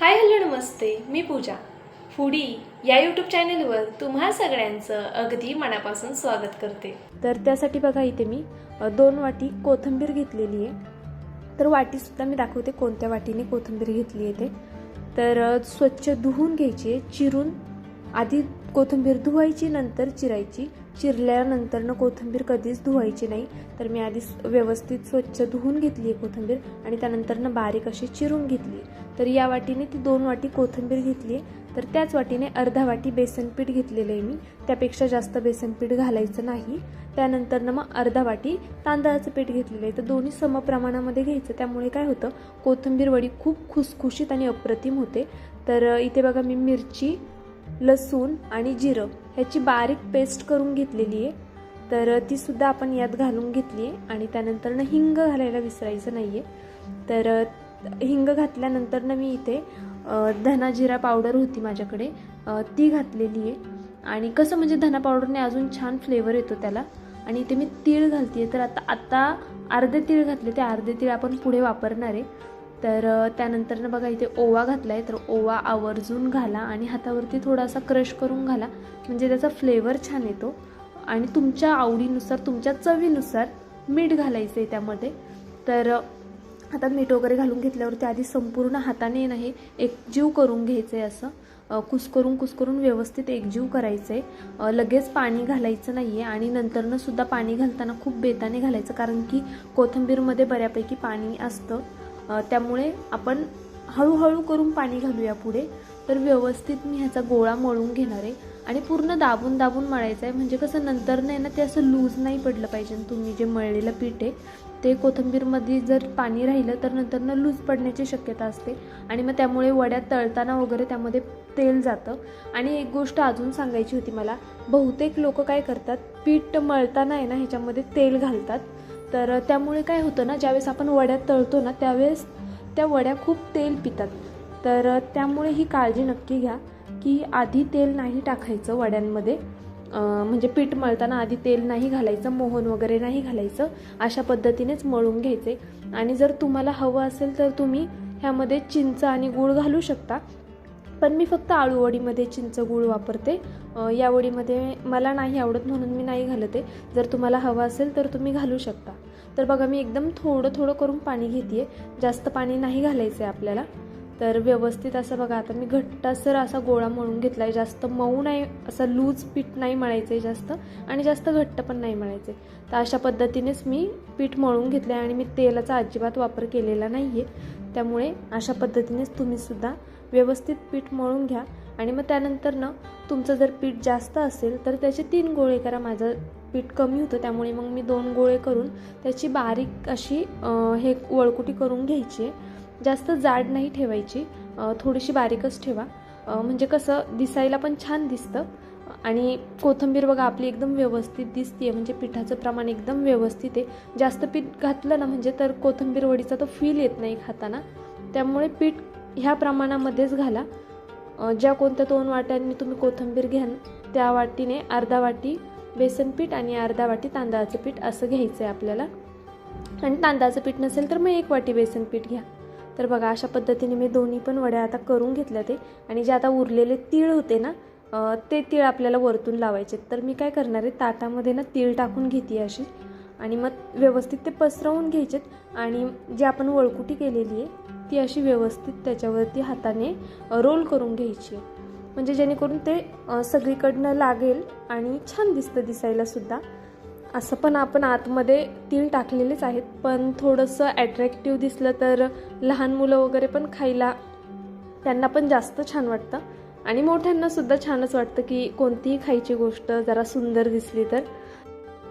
हाय hello नमस्ते मी Pooja. Foodie या यूट्यूब चॅनलवर तुम्हा सगळ्यांचं अगदी मनापासून स्वागत करते. तर त्यासाठी बघा इथे मी दोन वाटी कोथिंबीर घेतलेली आहे. तर वाटीसुद्धा मी दाखवते कोणत्या वाटीने कोथिंबीर घेतली आहे ते. तर स्वच्छ धुवून घ्यायची आहे चिरून. आधी कोथिंबीर धुवायची नंतर चिरायची. चिरल्यानंतरनं कोथिंबीर कधीच धुवायची नाही. तर मी आधी व्यवस्थित स्वच्छ धुवून घेतली आहे कोथिंबीर आणि त्यानंतरनं बारीक अशी चिरून घेतली तर या वाटीने ती दोन वाटी कोथिंबीर घेतली तर त्याच वाटीने अर्धा वाटी बेसन पीठ घेतलेलं आहे मी. त्यापेक्षा जास्त बेसन पीठ घालायचं नाही. त्यानंतरनं मग अर्धा वाटी तांदळाचं पीठ घेतलेलं आहे. तर दोन्ही समप्रमाणामध्ये घ्यायचं. त्यामुळे काय होतं? कोथिंबीर वडी खूप खुसखुशीत आणि अप्रतिम होते. तर इथे बघा मी मिरची लसूण आणि जिरं ह्याची बारीक पेस्ट करून घेतलेली आहे. तर तीसुद्धा आपण यात घालून घेतली आहे आणि त्यानंतरनं हिंग घालायला विसरायचं नाही आहे तर हिंग घातल्यानंतरनं मी इथे धना जिरा पावडर होती माझ्याकडे. ती घातलेली आहे. आणि कसं म्हणजे धना पावडरने अजून छान फ्लेवर येतो त्याला. आणि इथे मी तीळ घालते तर आता आता अर्धे तीळ घातले. ते अर्धे तीळ आपण पुढे वापरणार आहे. तर त्यानंतर त्यानंतरनं बघा इथे ओवा घातला आहे तर ओवा आवर्जून घाला आणि हातावरती थोडासा क्रश करून घाला. म्हणजे त्याचा फ्लेवर छान येतो. आणि तुमच्या आवडीनुसार तुमच्या चवीनुसार मीठ घालायचं आहे त्यामध्ये. तर आता मीठ वगैरे घालून घेतल्यावरती आधी संपूर्ण हाताने नाही एकजीव करून घ्यायचं आहे असं. कुसकरून कुस्करून कुस्करून व्यवस्थित एकजीव करायचं आहे लगेच पाणी घालायचं नाही आहे आणि नंतरनं सुद्धा पाणी घालताना खूप बेताने घालायचं कारण की कोथिंबीरमध्ये बऱ्यापैकी पाणी असतं. त्यामुळे आपण हळूहळू करून पाणी घालूया पुढे. तर व्यवस्थित मी ह्याचा गोळा मळून घेणार आहे. आणि पूर्ण दाबून दाबून मळायचं आहे. म्हणजे कसं नंतर नाही ना ते असं लूज नाही पडलं पाहिजे तुम्ही जे मळलेलं पीठ आहे ते कोथिंबीरमध्ये जर पाणी राहिलं तर नंतरनं लूज पडण्याची शक्यता असते. आणि मग त्यामुळे वड्या तळताना वगैरे त्यामध्ये तेल जातं. आणि एक गोष्ट अजून सांगायची होती मला. बहुतेक लोक काय करतात पीठ मळताना आहे ना ह्याच्यामध्ये तेल घालतात. तर त्यामुळे काय होतं ना ज्यावेळेस आपण वड्या तळतो ना त्यावेळेस त्या वड्या खूप तेल पितात. तर त्यामुळे ही काळजी नक्की घ्या की आधी तेल नाही टाकायचं वड्यांमध्ये. म्हणजे पीठ मळताना आधी तेल नाही घालायचं मोहन वगैरे नाही घालायचं अशा पद्धतीनेच मळून घ्यायचे. आणि जर तुम्हाला हवं असेल तर तुम्ही ह्यामध्ये चिंच आणि गूळ घालू शकता. पण मी फक्त आळूवडीमध्ये चिंच गूळ वापरते. या वडीमध्ये मला नाही आवडत म्हणून मी नाही घालते जर तुम्हाला हवं असेल तर तुम्ही घालू शकता. तर बघा मी एकदम थोडं थोडं करून पाणी घेते जास्त पाणी नाही घालायचं आहे आपल्याला. तर व्यवस्थित असं बघा आता मी घट्टासर असा गोळा मळून घेतला आहे जास्त मऊ नाही असा लूज पीठ नाही मळायचं आहे जास्त. आणि जास्त घट्ट पण नाही मळायचं आहे तर अशा पद्धतीनेच मी पीठ मळून घेतलं आहे आणि मी तेलाचा अजिबात वापर केलेला नाही आहे त्यामुळे अशा पद्धतीनेच तुम्हीसुद्धा व्यवस्थित पीठ मळून घ्या आणि मग त्यानंतर ना तुमचं जर पीठ जास्त असेल तर त्याचे तीन गोळे करा. माझं पीठ कमी होतं त्यामुळे मग मी दोन गोळे करून त्याची बारीक अशी हे वळकुटी करून घ्यायची. आहे जास्त जाड नाही ठेवायची थोडीशी बारीकच ठेवा. म्हणजे कसं दिसायला पण छान दिसतं. आणि कोथिंबीर बघा आपली एकदम व्यवस्थित दिसते म्हणजे पिठाचं प्रमाण एकदम व्यवस्थित आहे. जास्त पीठ घातलं ना म्हणजे तर कोथिंबीर वडीचा तो फील येत नाही खाताना. त्यामुळे पीठ ह्या प्रमाणामध्येच घाला. ज्या कोणत्या दोन वाट्यांनी तुम्ही कोथिंबीर घ्याल त्या वाटीने अर्धा वाटी बेसन पीठ आणि अर्धा वाटी तांदळाचं पीठ असं घ्यायचं आहे आपल्याला. आणि तांदळाचं पीठ नसेल तर मग एक वाटी बेसन पीठ घ्या. तर बघा अशा पद्धतीने मी दोन्ही पण वड्या आता करून घेतल्या ते. आणि जे आता उरलेले तीळ होते ना ते तीळ आपल्याला वरतून लावायचे तर मी काय करणार आहे ताटामध्ये ना तीळ टाकून घेते अशी. आणि मग व्यवस्थित ते पसरवून घ्यायचेत. आणि जे आपण वळकुटी केलेली आहे ती अशी व्यवस्थित त्याच्यावरती हाताने रोल करून घ्यायची. म्हणजे जेणेकरून ते सगळीकडनं लागेल आणि छान दिसतं दिसायला सुद्धा. असं पण आपण आतमध्ये तीळ टाकलेलेच आहेत पण थोडंसं ॲट्रॅक्टिव्ह दिसलं तर लहान मुलं वगैरे पण खायला त्यांना पण जास्त छान वाटतं. आणि मोठ्यांनासुद्धा छानच वाटतं की कोणतीही खायची गोष्ट जरा सुंदर दिसली तर.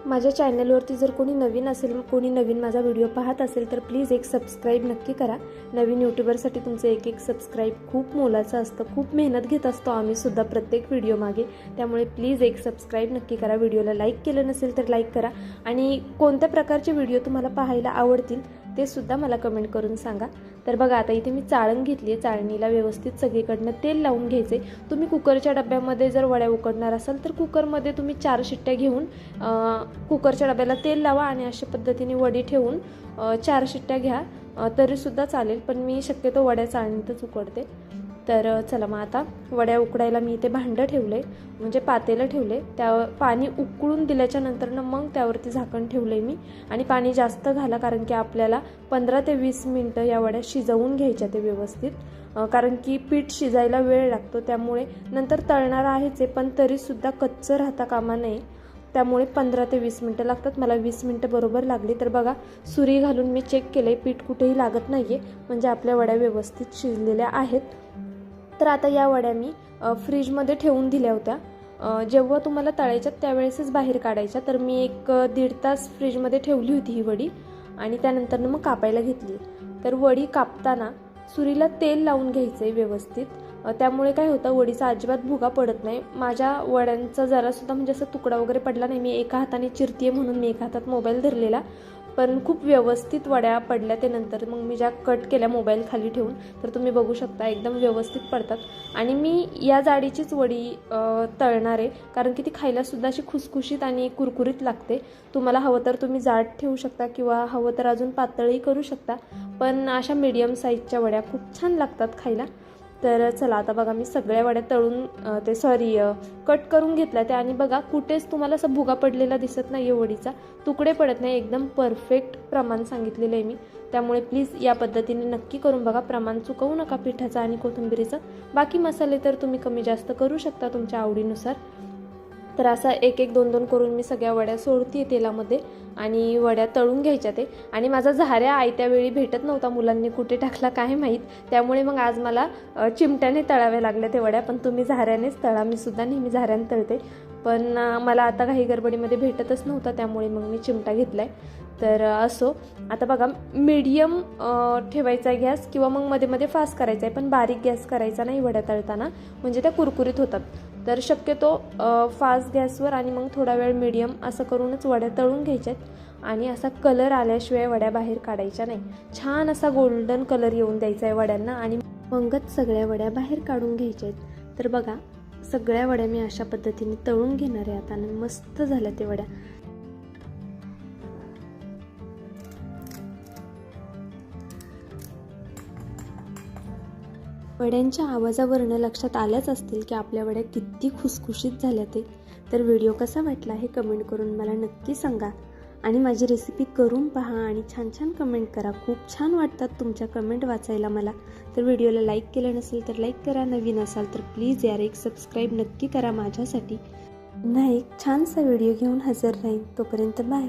माझ्या चॅनलवरती जर कोणी नवीन असेल कोणी नवीन माझा व्हिडिओ पाहत असेल तर प्लीज एक सबस्क्राईब नक्की करा. नवीन यूट्यूबरसाठी तुमचं एक एक सबस्क्राईब खूप मोलाचं असतं खूप मेहनत घेत असतो आम्ही सुद्धा प्रत्येक व्हिडिओ मागे. त्यामुळे प्लीज एक सबस्क्राईब नक्की करा. व्हिडिओला लाईक केलं नसेल तर लाईक करा. आणि कोणत्या प्रकारचे व्हिडिओ तुम्हाला पाहायला आवडतील ते सुद्धा मला कमेंट करून सांगा. तर बघा आता इथे मी चाळण घेतली आहे चाळणीला व्यवस्थित सगळीकडनं तेल लावून घ्यायचे. तुम्ही कुकरच्या डब्यामध्ये जर वड्या उकडणार असाल तर कुकरमध्ये तुम्ही चार शिट्ट्या घेऊन कुकरच्या डब्याला तेल लावा आणि अशा पद्धतीने वडी ठेवून चार शिट्ट्या घ्या. तरीसुद्धा चालेल पण मी शक्यतो वड्या चाळणीतच उकडते. तर चला मग आता वड्या उकडायला मी इथे भांडं ठेवले म्हणजे पातेलं ठेवले. त्या पाणी उकळून दिल्याच्या नंतरनं मग त्यावरती झाकण ठेवले मी. आणि पाणी जास्त घाला कारण की आपल्याला पंधरा ते वीस मिनटं या वड्या शिजवून घ्यायच्या ते व्यवस्थित. कारण की पीठ शिजायला वेळ लागतो त्यामुळे नंतर तळणार आहेच आहे पण तरीसुद्धा कच्चं राहता कामा नये. त्यामुळे पंधरा ते वीस मिनटं लागतात. मला वीस मिनटं बरोबर लागली. तर बघा सुरी घालून मी चेक केलं आहे पीठ कुठेही लागत नाही आहे म्हणजे आपल्या वड्या व्यवस्थित शिजलेल्या आहेत. तर आता या वड्या मी फ्रीजमध्ये ठेवून दिल्या होत्या. जेव्हा तुम्हाला तळायच्यात त्यावेळेसच बाहेर काढायच्या तर मी एक दीड तास फ्रीजमध्ये ठेवली होती ही वडी आणि त्यानंतर मग कापायला घेतली. तर वडी कापताना सुरीला तेल लावून घ्यायचं आहे व्यवस्थित त्यामुळे काय होतं वडीचा अजिबात भुगा पडत नाही. माझ्या वड्यांचा जरासुद्धा म्हणजे असं तुकडा वगैरे पडला नाही. मी एका हाताने चिरतीये म्हणून मी एका हातात मोबाईल धरलेला. पण खूप व्यवस्थित वड्या पडल्या ते नंतर. मग मी ज्या कट केल्या मोबाईल खाली ठेवून तर तुम्ही बघू शकता एकदम व्यवस्थित पडतात. आणि मी या जाडीचीच वडी तळणार आहे कारण की ती खायलासुद्धा अशी खुसखुशीत आणि कुरकुरीत लागते. तुम्हाला हवं तर तुम्ही जाड ठेवू शकता किंवा हवं तर अजून पातळही करू शकता पण अशा मीडियम साईजच्या वड्या खूप छान लागतात खायला. तर चला आता बघा मी सगळ्या वड्या तळून ते सॉरी कट करून घेतल्या त्या. आणि बघा कुठेच तुम्हाला असं भुगा पडलेला दिसत नाही आहे वडीचा. तुकडे पडत नाही एकदम परफेक्ट प्रमाण सांगितलेलं आहे मी. त्यामुळे प्लीज या पद्धतीने नक्की करून बघा. प्रमाण चुकवू नका पिठाचं आणि कोथिंबिरीचं. बाकी मसाले तर तुम्ही कमी जास्त करू शकता तुमच्या आवडीनुसार. तर असा एक एक दोन दोन करून मी सगळ्या वड्या सोडते तेलामध्ये आणि वड्या तळून घ्यायच्या ते. आणि माझा झाऱ्या आयत्या वेळी भेटत नव्हता मुलांनी कुठे टाकला काय माहीत. त्यामुळे मग आज मला चिमट्याने तळाव्या लागल्या ते वड्या. पण तुम्ही झाऱ्यानेच तळा. मी सुद्धा नेहमी झाऱ्याने तळते. पण मला आता काही गडबडीमध्ये भेटतच नव्हता. त्यामुळे मग मी चिमटा घेतला आहे तर असो. आता बघा मीडियम ठेवायचा गॅस किंवा मग मध्ये मध्ये फास्ट करायचा आहे. पण बारीक गॅस करायचा नाही वड्या तळताना. म्हणजे त्या कुरकुरीत होतात. तर शक्यतो फास्ट गॅसवर आणि मग थोडा वेळ मीडियम असं करूनच वड्या तळून घ्यायच्यात. आणि असा कलर आल्याशिवाय वड्या बाहेर काढायच्या नाही. छान असा गोल्डन कलर येऊन द्यायचा आहे वड्यांना आणि मगच सगळ्या वड्या बाहेर काढून घ्यायच्या आहेत तर बघा सगळ्या वड्या मी अशा पद्धतीने तळून घेणार आहे. आता आणि मस्त झाल्या ते वड्या. वड्यांच्या आवाजावरनं लक्षात आल्याच असतील की आपल्या वड्या किती खुसखुशीत झाल्या ते. तर व्हिडिओ कसा वाटला हे कमेंट करून मला नक्की सांगा. आणि माझी रेसिपी करून पहा आणि छान छान कमेंट करा. खूप छान वाटतात तुमच्या कमेंट वाचायला मला. तर व्हिडिओला लाईक केलं नसेल तर लाईक करा. नवीन असाल तर प्लीज यार एक सबस्क्राईब नक्की करा माझ्यासाठी. पुन्हा एक छानसा व्हिडिओ घेऊन हजर राहीन. तोपर्यंत बाय